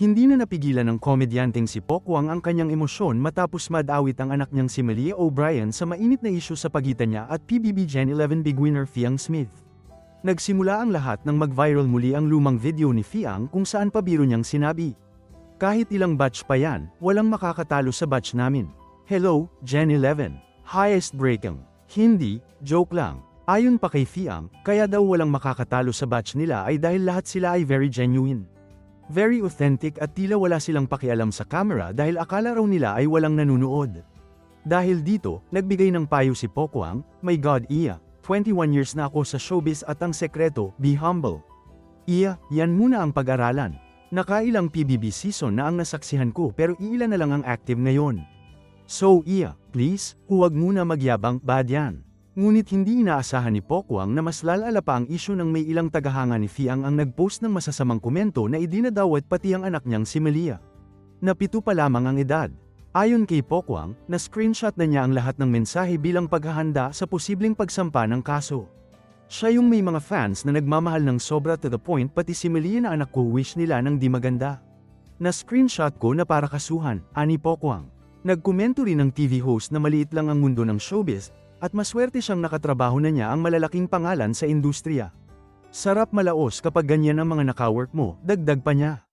Hindi na napigilan ng komedyanteng si Pokwang ang kanyang emosyon matapos madawit ang anak niyang si Malia O'Brien sa mainit na isyu sa pagitan niya at PBB Gen 11 big winner Fiang Smith. Nagsimula ang lahat nang mag-viral muli ang lumang video ni Fiang kung saan pabiro niyang sinabi. Kahit ilang batch pa yan, walang makakatalo sa batch namin. Hello, Gen 11. Highest breaking. Hindi, joke lang. Ayon pa kay Fiang, kaya daw walang makakatalo sa batch nila ay dahil lahat sila ay very genuine. Very authentic at tila wala silang pakialam sa camera dahil akala raw nila ay walang nanunood. Dahil dito, nagbigay ng payo si Pokwang, My God Iya, 21 years na ako sa showbiz at ang sekreto, be humble. Iya, yan muna ang pag-aralan. Nakailang PBB season na ang nasaksihan ko pero iilan na lang ang active ngayon. So Iya, please, huwag muna magyabang, bad yan. Ngunit hindi inaasahan ni Pokwang na mas lalala pa ang isyu ng may ilang tagahanga ni Fiang ang nagpost ng masasamang komento na idinadawat pati ang anak niyang si Malia. Napito pa lamang ang edad. Ayon kay Pokwang, na screenshot na niya ang lahat ng mensahe bilang paghahanda sa posibleng pagsampa ng kaso. Siya yung may mga fans na nagmamahal ng sobra to the point pati si Malia na anak ko wish nila ng di maganda. Na screenshot ko na para kasuhan, ani Pokwang. Nagkomento rin ng TV host na maliit lang ang mundo ng showbiz, at maswerte siyang nakatrabaho na niya ang malalaking pangalan sa industriya. Sarap malaos kapag ganyan ang mga nakawork mo, dagdag pa niya.